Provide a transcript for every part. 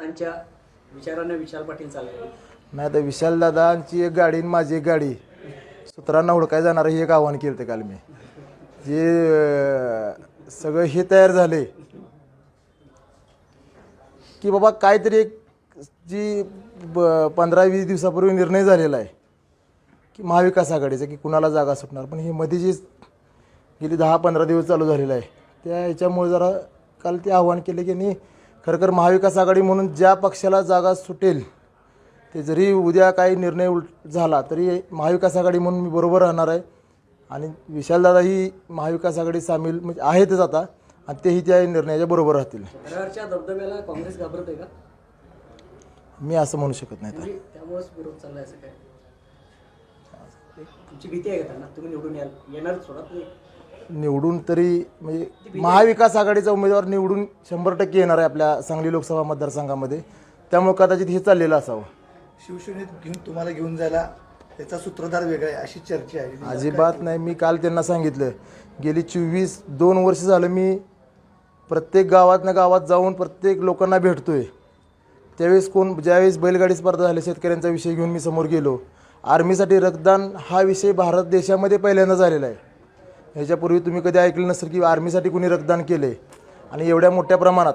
त्यांच्या विचाराने विशाल पाटील चालले. नाही तर विशाल दादांची एक गाडी आणि माझी एक गाडी. सूत्रांना हुडकाय जाणार हे एक आव्हान केलं काल मी. जे अं, सगळं हे तयार झाले. की बाबा काहीतरी एक जी ब पंधरा वीस दिवसापूर्वी निर्णय झालेला आहे की महाविकास आघाडीचा की कुणाला जागा सुटणार. पण हे मध्ये जी गेली दहा पंधरा दिवस चालू झालेलं आहे त्या ह्याच्यामुळे जरा काल ते आव्हान केले की नाही खरं खरं महाविकास आघाडी म्हणून ज्या पक्षाला जागा सुटेल ते जरी उद्या काही निर्णय उलट झाला तरी महाविकास आघाडी म्हणून मी बरोबर राहणार आहे. आणि विशालदादा ही महाविकास आघाडी सामील म्हणजे आहेतच आता आणि तेही त्या निर्णयाच्या बरोबर राहतील. काँग्रेस घाबरते का? मी असं म्हणू शकत नाही म्हणजे त्यामुळेच विरोध चाललाय असं काय? तुमची भीती आहे का त्यांना? तुम्ही निवडून याल. येणार सोडा तुम्ही. निवडून तरी म्हणजे महाविकास आघाडीचा उमेदवार निवडून शंभर टक्के येणार आहे आपल्या सांगली लोकसभा मतदारसंघामध्ये. त्यामुळे कदाचित हे चाललेलं असावं. शिवसेनेत घेऊन तुम्हाला घेऊन जायला त्याचा सूत्रधार वेगळा आहे अशी चर्चा आहे. अजिबात नाही. मी काल त्यांना सांगितलं गेली चोवीस दोन वर्ष झालं मी प्रत्येक गावातनं गावात जाऊन प्रत्येक लोकांना भेटतोय. त्यावेळेस कोण ज्यावेळेस बैलगाडी स्पर्धा झाल्या शेतकऱ्यांचा विषय घेऊन मी समोर गेलो. आर्मीसाठी रक्तदान हा विषय भारत देशामध्ये पहिल्यांदा झालेला आहे. ह्याच्यापूर्वी तुम्ही कधी ऐकलं नसेल की आर्मीसाठी कोणी रक्तदान केले आणि एवढ्या मोठ्या प्रमाणात.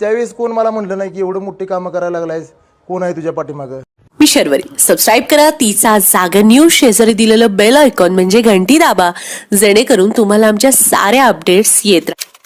त्यावेळेस कोण मला म्हटलं नाही की एवढं मोठी कामं करायला लागलायस? कोण आहे तुझ्या पाठीमागं? मी शर्वरी. सबस्क्राईब करा तिचा जागा न्यूज शेजारी दिलेलं बेल आयकॉन म्हणजे घंटी दाबा. जेणेकरून तुम्हाला आमच्या साऱ्या अपडेट्स येत राहतात